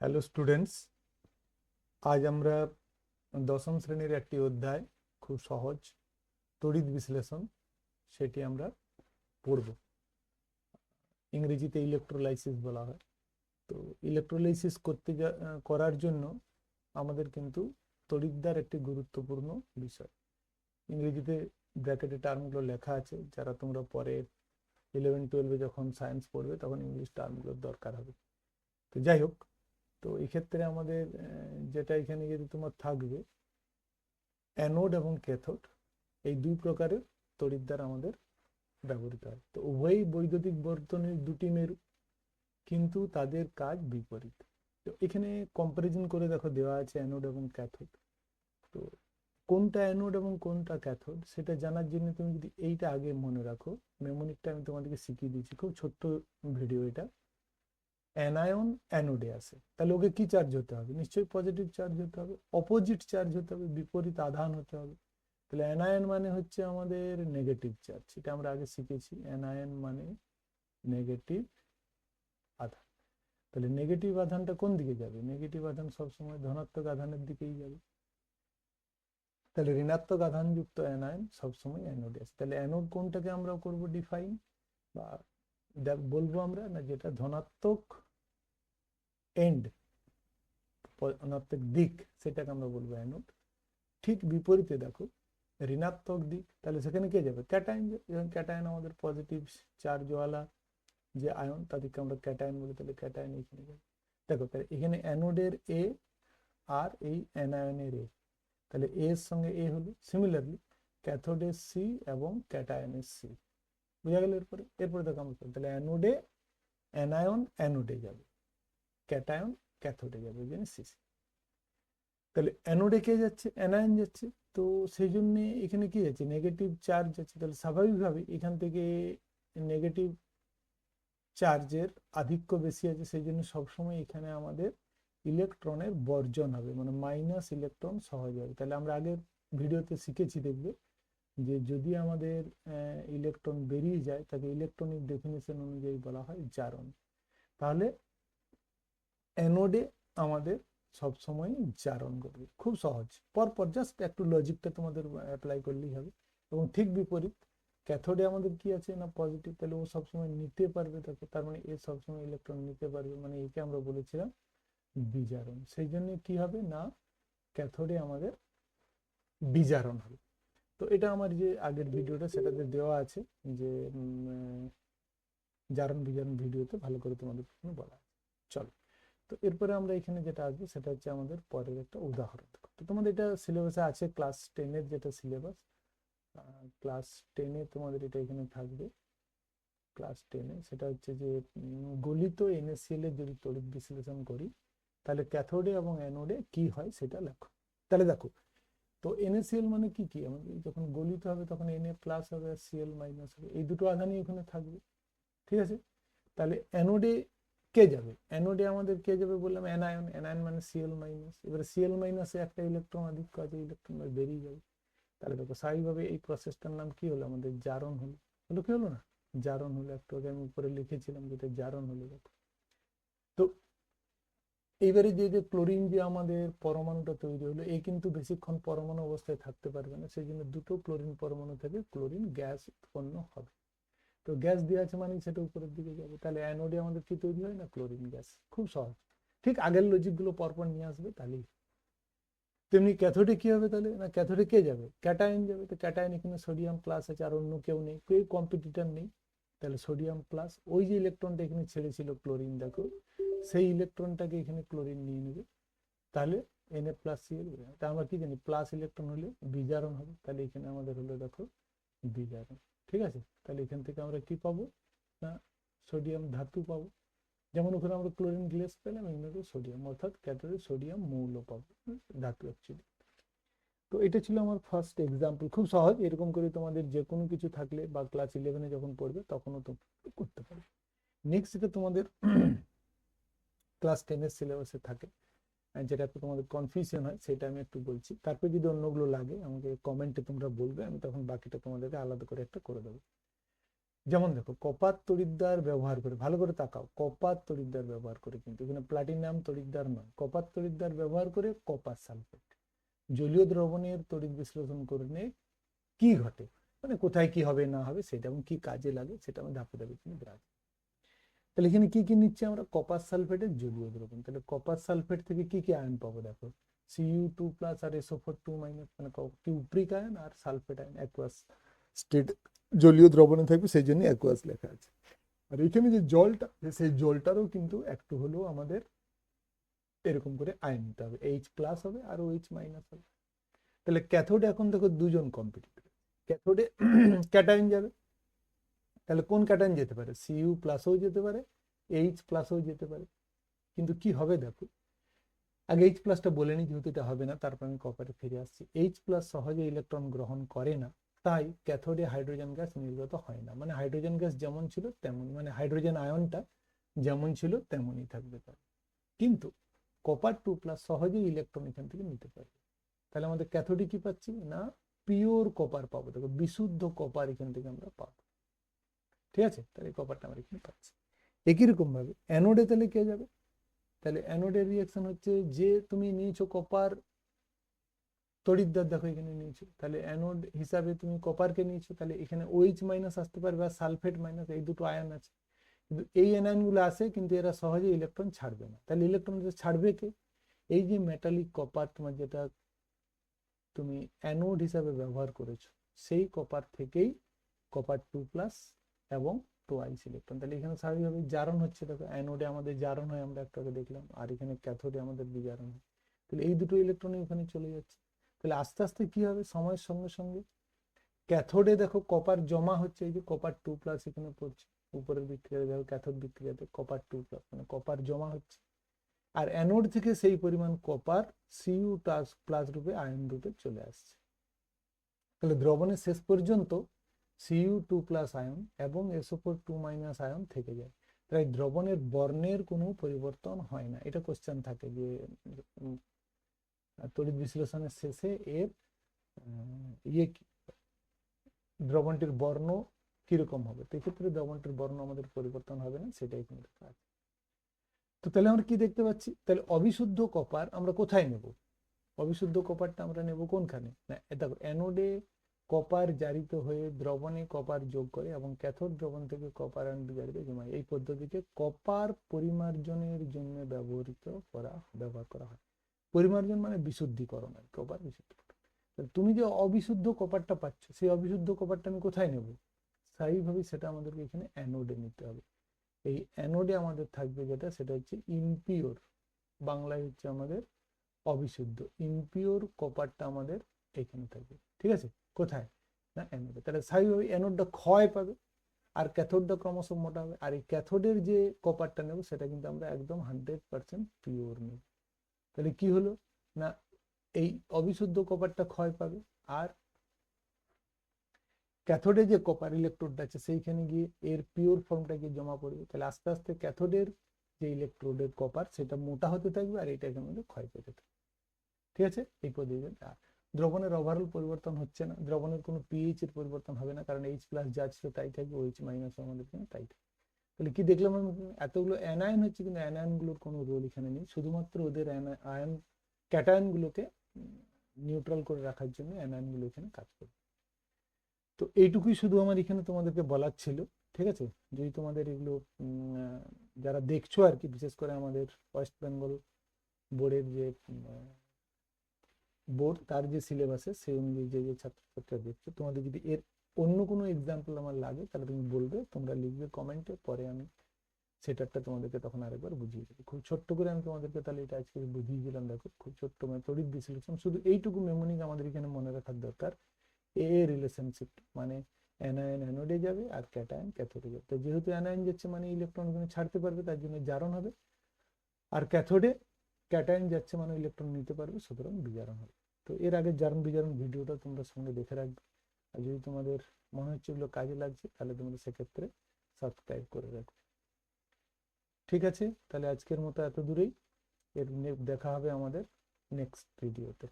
Hello students আজ আমরা দশম শ্রেণির একটি অধ্যায়, খুব সহজ, তড়িৎ বিশ্লেষণ, সেটি আমরা পড়ব। ইংরেজিতে ইলেকট্রোলাইসিস বলা হয়। তো ইলেকট্রোলাইসিস করতে করার জন্য আমাদের কিন্তু তড়িৎদার একটি গুরুত্বপূর্ণ বিষয়। ইংরেজিতে ব্র্যাকেটে টার্মগুলো লেখা আছে, যারা তোমরা পরে ইলেভেন টুয়েলভে যখন সায়েন্স পড়বে, তখন ইংলিশ টার্মগুলোর দরকার হবে। তো যাই হোক তো এক্ষেত্রে আমাদের যেটা এখানে যদি তোমার থাকবে অ্যানোড এবং ক্যাথোড এই দুই প্রকারের তড়িৎদ্বার আমাদের ব্যবহৃত হয়। তো উভয়ই বৈদ্যুতিক বর্তনীর দুটি মেরু, কিন্তু তাদের কাজ বিপরীত। তো এখানে কম্পারিজন করে দেখো, দেওয়া আছে অ্যানোড এবং ক্যাথোড তো কোনটা অ্যানোড এবং কোনটা ক্যাথোড সেটা জানার জন্য তুমি যদি এইটা আগে মনে রাখো মেমোনিকটা আমি তোমাদেরকে শিখিয়ে দিচ্ছি খুব ছোট্ট ভিডিও এটা। অ্যানায়ন অ্যানোডে আসে তাহলে ওকে কি চার্জ হতে হবে? নিশ্চয়ই পজিটিভ চার্জ হতে হবে। অপোজিট চার্জ হতে হবে। বিপরীত আধান হতে হবে। তাহলে অ্যানায়ন মানে হচ্ছে আমাদের নেগেটিভ চার্জ এটা আমরা আগে শিখেছি। অ্যানায়ন মানে নেগেটিভ আধান। তাহলে নেগেটিভ আধানটা কোন দিকে যাবে? নেগেটিভ আধান সবসময় ধনাত্মক আধানের দিকেই যাবে। তাহলে ঋণাত্মক আধানযুক্ত অ্যানায়ন সবসময় অ্যানোডে আসে তাহলে অ্যানোড কোনটাকে আমরা করব? ডিফাইন বা বলব আমরা না, যেটা ধনাত্মক এন্ড ধনাত্মক দিক, সেটাকে আমরা বলব অ্যানোড ঠিক বিপরীতে দেখো, ঋণাত্মক দিক, তাহলে সেখানে কে যাবে? ক্যাটায়ন যেমন ক্যাটায়ন আমাদের পজিটিভ চার্জওয়ালা যে আয়ন তাদেরকে আমরা ক্যাটায়ন বলি, তাহলে ক্যাটায়ন এখানে যাবে। দেখো, তাহলে এখানে অ্যানোডের এ আর এই অ্যানায়নের এ তাহলে এর সঙ্গে এ হলো। সিমিলারলি ক্যাথোডের সি এবং ক্যাটায়নের সি বুঝা গেল এরপরে? এরপরে দেখো আমরা। তাহলে অ্যানোডে অ্যানায়ন অ্যানোডে যাবে। ক্যাটায়ন ক্যাথোডে যাবে জন্য সিসি তাহলে অ্যানোডে কে যাচ্ছে? অ্যানায়ন যাচ্ছে। তো সেই জন্য এখানে কি যাচ্ছে নেগেটিভ চার্জ যাচ্ছে তাহলে স্বাভাবিকভাবে এখান থেকে নেগেটিভ চার্জের আধিক্য বেশি আছে। সেই জন্য সবসময় এখানে আমাদের ইলেকট্রনের বর্জন হবে। মানে মাইনাস ইলেকট্রন সহজ হবে। তাহলে আমরা আগের ভিডিওতে শিখেছি, দেখবে। যে যদি আমাদের ইলেকট্রন বেরিয়ে যায়, তাকে ইলেকট্রনিক ডেফিনেশন অনুযায়ী বলা হয় জারণ। তাহলে অ্যানোডে আমাদের সবসময় জারণ করবে খুব সহজ। পরপর জাস্ট একটু লজিকটা তোমাদের অ্যাপ্লাই করলেই হবে। এবং ঠিক বিপরীত ক্যাথোডে আমাদের কি আছে না পজিটিভ তাহলে ও সবসময় নিতে পারবে দেখো তার মানে এ সবসময় ইলেকট্রন নিতে পারবে। মানে একে আমরা বলেছিলাম বিজারণ। সেই জন্য কি হবে না ক্যাথোডে আমাদের বিজারণ হবে। তো এটা আমার যে আগের ভিডিওটা সেটাতে দেওয়া আছে যে জারণ বিজারণ ভিডিওতে ভালো করে তোমাদের বলা আছে। চলো, তো এরপরে আমরা এখানে যেটা আসবে সেটা হচ্ছে আমাদের পরের একটা উদাহরণ। তো তোমাদের এটা সিলেবাসে আছে ক্লাস টেনের যেটা সিলেবাস ক্লাস টেনে তোমাদের এটা এখানে থাকবে। ক্লাস টেনে সেটা হচ্ছে যে গলিত এনএসিএল এর যদি তড়িৎ বিশ্লেষণ করি, তাহলে ক্যাথোডে এবং অ্যানোডে কি হয় সেটা লেখো। তাহলে দেখো তো এনএসিএল মানে কি কি? আমাদের যখন গলিত হবে তখন এনএ প্লাস হবে আর সিএল মাইনাস হবে। এই দুটো আধানই ওখানে থাকবে। ঠিক আছে? তাহলে অ্যানোডে কে যাবে? অ্যানোডে আমাদের কে যাবে বললাম? অ্যানায়ন অ্যানায়ন মানে সিএল মাইনাস এবারে সিএল মাইনাসে একটা ইলেকট্রন আধিক্য আছে ইলেকট্রন বেরিয়ে যাবে। তাহলে দেখো, স্বাভাবিকভাবে এই প্রসেসটার নাম কি হলো? আমাদের জারণ হলো। হলো কি হলো না? জারণ হলো একটু। আগে আমি উপরে লিখেছিলাম যেটা জারণ হলো। দেখো। তো এইবারে যে যে ক্লোরিন যে আমাদের পরমাণুটা তৈরি হলো এ কিন্তু বেশিক্ষণ পরমাণু অবস্থায় থাকতে পারবে না। সেই জন্য দুটো ক্লোরিন পরমাণু থেকে ক্লোরিন গ্যাস উৎপন্ন হবে। তো গ্যাস দেওয়া আছে মানে সেটা উপরের দিকে যাবে। তাহলে অ্যানোডে আমাদের কি তৈরি হয় না? Chlorine gas. খুব সহজ। ঠিক আগের লজিকগুলো পরপর নিয়ে আসবে, তাহলেই। তেমনি ক্যাথোডে কি হবে তাহলে? না ক্যাথোডে কে যাবে? ক্যাটায়ন যাবে। তো ক্যাটায়ন এখানে সোডিয়াম প্লাস আছে, আর অন্য কেউ নেই। কেউ কম্পিটিটর নেই। তাহলে সোডিয়াম প্লাস ওই যে ইলেকট্রনটা এখানে ছেড়েছিল, ক্লোরিন, দেখো। সেই ইলেকট্রনটাকে এখানে ক্লোরিন নিয়ে নেবে। তাহলে এনএ প্লাস সিএল তা আমরা কি জানি? প্লাস ইলেকট্রন হলে বিজারণ হবে। তাহলে এখানে আমাদের হলো দেখো বিজারণ। ঠিক আছে? তাহলে এখান থেকে আমরা কি পাবো? না সোডিয়াম ধাতু পাবো। যেমন ওখানে আমরা ক্লোরিন গ্লেস পেলাম, এখানে সোডিয়াম অর্থাৎ ক্যাথোডে সোডিয়াম মৌল পাবো ধাতু অ্যাকচুয়ালি তো এটা ছিল আমার ফার্স্ট এক্সাম্পল খুব সহজ, এরকম করে তোমাদের যে কোনো কিছু থাকলে বা ক্লাস ইলেভেনে যখন পড়বে, তখনও তো করতে পারবে। নেক্সট এটা তোমাদের ক্লাস টেনের সিলেবাসে থাকে আর যেটা একটু তোমাদের কনফিউশন হয়, সেটা আমি একটু বলছি। তারপর যদি অন্যগুলো লাগে, আমাকে কমেন্টে তোমরা বলবে, আমি তখন বাকিটা তোমাদেরকে আলাদা করে একটা করে দেবো। যেমন দেখো কপার তড়িৎদ্বার ব্যবহার করে, ভালো করে তাকাও কপার তড়িৎদ্বার ব্যবহার করে কিন্তু, এখানে প্লাটিনাম তড়িৎদ্বার নয় কপার তড়িৎদ্বার ব্যবহার করে কপার সালফেট। জলীয় দ্রবণের তড়িৎ বিশ্লেষণ করলে কি ঘটে? মানে কোথায় কি হবে, না হবে, সেটা এবং কি কাজে লাগে, সেটা আমি ধাপে ধাপে তুমি তাহলে এখানে কি কি নিচ্ছে আমরা? কপার সালফেটের জলীয় দ্রবণ। তাহলে কপার সালফেট থেকে কি কি আয়ন পাবো দেখো? সিইউ টু প্লাস আর এসও ফোর টু মাইনাস মানে কিউপ্রিক আয়ন আর সালফেট আয়ন অ্যাকুয়াস স্টেট জলীয় দ্রবণে থাকবে, সেই জন্য অ্যাকুয়াস লেখা আছে। আর এখানে যে জলটা, সেই জলটারও কিন্তু একটু হলেও আমাদের এরকম করে আয়ন নিতে হবে। এইচ প্লাস হবে আর এইচ মাইনাস হবে। তাহলে ক্যাথোডে এখন দেখো দুজন কম্পিটিটর ক্যাথোডে ক্যাটায়ন যাবে। তাহলে কোন ক্যাটায়ন যেতে পারে? সিইউ প্লাসও যেতে পারে এইচ প্লাসও যেতে পারে। কিন্তু কি হবে দেখো? আগে এইচ প্লাসটা বলে নিই যেহেতু এটা হবে না, তারপর আমি কপারে ফিরে আসছি। এইচ প্লাস সহজে ইলেকট্রন গ্রহণ করে না, তাই ক্যাথোডে হাইড্রোজেন গ্যাস নির্গত হয় না। মানে হাইড্রোজেন গ্যাস যেমন ছিল তেমন মানে হাইড্রোজেন আয়নটা যেমন ছিল তেমনই থাকবে তার। কিন্তু কপার টু প্লাস সহজেই ইলেকট্রন এখান থেকে নিতে পারবে। তাহলে আমাদের ক্যাথোডে কি পাচ্ছি? না পিওর কপার পাবো। দেখো, বিশুদ্ধ কপার এখান থেকে আমরা পাবো। ঠিক আছে? তাহলে কপারটা আমরা এখানে পাচ্ছি। একই রকম ভাবে অ্যানোডে তাহলে কে যাবে? তাহলে অ্যানোডের রিয়াকশন হচ্ছে যে তুমি নিয়েছো কপার তড়িৎদ্বার দেখো এখানে নিয়েছো। তাহলে অ্যানোড হিসাবে তুমি কপারকে নিয়েছো, তাহলে এখানে ওইচ মাইনাস আসতে পারবে আর সালফেট মাইনাস এই দুটো আয়ন আছে। কিন্তু এই অ্যানায়নগুলো আসে, কিন্তু এরা সহজে ইলেকট্রন ছাড়বে না। তাহলে ইলেকট্রন ছাড়বে কে? এই যে মেটালিক কপার তোমার যেটা তুমি অ্যানোড হিসাবে ব্যবহার করেছ, সেই কপার থেকেই কপার টু প্লাস এবং টোয়াইস ইলেকট্রন তাহলে এখানে স্বাভাবিকভাবে জারণ হচ্ছে। দেখো অ্যানোডে আমাদের জারণ হয়, আমরা একটাকে দেখলাম, আর এখানে ক্যাথোডে আমাদের বিজারণ হয়। তাহলে এই দুটো ইলেকট্রন ওখানে চলে যাচ্ছে। তাহলে আস্তে আস্তে কি হবে? সময়ের সঙ্গে সঙ্গে ক্যাথোডে দেখো কপার জমা হচ্ছে, এই যে কপার টু প্লাস এখানে পড়ছে। উপরের বিক্রিয়া দেখো ক্যাথোড বিক্রিয়াতে কপার টু প্লাস মানে কপার জমা হচ্ছে। আর অ্যানোড থেকে সেই পরিমাণ কপার সিইউ প্লাস রূপে আয়ন রূপে চলে আসছে। তাহলে দ্রবণের শেষ পর্যন্ত সিইউ টু প্লাস আয়ন এবং SO four two minus ion থেকে যায়। তাই দ্রবণের বর্ণের কোনো পরিবর্তন হয় না। এটা কোশ্চেন থাকে যে তড়িৎ বিশ্লেষণের শেষে এর ইয়ে দ্রবণটির বর্ণ কীরকম হবে? তো এক্ষেত্রে দ্রবণটির বর্ণ আমাদের পরিবর্তন হবে না, সেটাই কিন্তু কাজ। তো তাহলে আমরা কি দেখতে পাচ্ছি? তাহলে অবিশুদ্ধ কপার আমরা কোথায় নেব? অবিশুদ্ধ কপারটা আমরা নেব কোনখানে? না দেখো অ্যানোডে কপার জারিত হয়ে দ্রবণে কপার যোগ করে এবং ক্যাথোড দ্রবণ থেকে কপার বিজারিত জমায় এই পদ্ধতিকে কপার পরিমার্জনের জন্য ব্যবহৃত করা, ব্যবহার করা হয়। পরিমার্জন মানে বিশুদ্ধিকরণ আর কপার বিশুদ্ধিকরণ। তুমি যে অবিশুদ্ধ কপারটা পাচ্ছ, সেই অবিশুদ্ধ কপারটা আমি কোথায় নেব? স্থায়ীভাবে সেটা আমাদেরকে এখানে অ্যানোডে নিতে হবে। এই অ্যানোডে আমাদের থাকবে যেটা, সেটা হচ্ছে ইমপিওর। বাংলায় হচ্ছে আমাদের অবিশুদ্ধ। ইমপিওর কপারটা আমাদের এখানে থাকবে। ঠিক আছে? কোথায়? না অ্যানোডে তাহলে স্বাভাবিকভাবে অ্যানোডটা ক্ষয় পাবে আর ক্যাথোডটা ক্রমশ মোটা হবে। আর এই ক্যাথোডের যে কপারটা নেব, সেটা কিন্তু আমরা একদম হান্ড্রেড পার্সেন্ট পিওর নেব। তাহলে কি হলো? না, এই অবিশুদ্ধ কপারটা ক্ষয় পাবে আর ক্যাথোডে যে কপার ইলেকট্রোডটা আছে, সেইখানে গিয়ে এর পিওর ফর্মটা গিয়ে জমা পড়বে। তাহলে আস্তে আস্তে ক্যাথোডের যে ইলেকট্রোডের কপার, সেটা মোটা হতে থাকবে আর এটা এখানে মধ্যে ক্ষয় পেতে থাকবে। ঠিক আছে? এই পদ্ধতি দ্রবণের ওভারঅল পরিবর্তন হচ্ছে না, দ্রবণের কোনো পিএইচ এর পরিবর্তন হবে না, কারণ এইচ প্লাস যা ছিল তাই থাকবে ওইচ মাইনাস আমাদের এখানে তাই থাকবে। তাহলে কি দেখলাম এতগুলো অ্যানায়ন হচ্ছে কিন্তু অ্যানায়নগুলোর কোনো রোল এখানে নেই, শুধুমাত্র ওদের আয়ন ক্যাটায়নগুলোকে নিউট্রাল করে রাখার জন্য অ্যানায়নগুলো এখানে কাজ করবে। তো এইটুকুই শুধু আমার এখানে তোমাদেরকে বলার ছিল, ঠিক আছে? যদি তোমাদের এগুলো যারা দেখছ আর কি, বিশেষ করে আমাদের ওয়েস্ট বেঙ্গল বোর্ডের যে বোর্ড, তার যে সিলেবাসে সেই অনুযায়ী যে যে ছাত্রছাত্রীরা দেখছ, তোমাদের যদি এর অন্য কোনো এক্সাম্পল আমার লাগে, তাহলে তুমি বলবে, তোমরা লিখবে কমেন্টে পরে আমি সেটারটা তোমাদেরকে তখন আরেকবার বুঝিয়ে দেবো। খুব ছোট্ট করে আমি তোমাদেরকে তাহলে এটা আজকে বুঝিয়ে দিলাম, দেখো, খুব ছোট্ট মানে তড়িৎ বিশ্লেষণ, শুধু এইটুকু মেমোনিক আমাদের এখানে মনে রাখার দরকার। এ রিলেশনশিপ মানে অ্যানায়ন অ্যানোডে যাবে আর ক্যাটায়ন ক্যাথোডে যাবে। তো যেহেতু অ্যানায়ন যাচ্ছে মানে ইলেকট্রন ওখানে ছাড়তে পারবে, তার জন্য জারণ হবে। আর ক্যাথোডে ক্যাটায়ন যাচ্ছে মানে ইলেকট্রন নিতে পারবে, সুতরাং বিজারণ হবে। তো এর আগে জারণ বিজারণ ভিডিওটা তোমরা সঙ্গে দেখে রাখবে। আর যদি তোমাদের মনে হচ্ছে এগুলো কাজে লাগছে, তাহলে তোমরা সেক্ষেত্রে সাবস্ক্রাইব করে রাখবে। ঠিক আছে? তাহলে আজকের মতো এত দূরেই। এর দেখা হবে আমাদের নেক্সট ভিডিওতে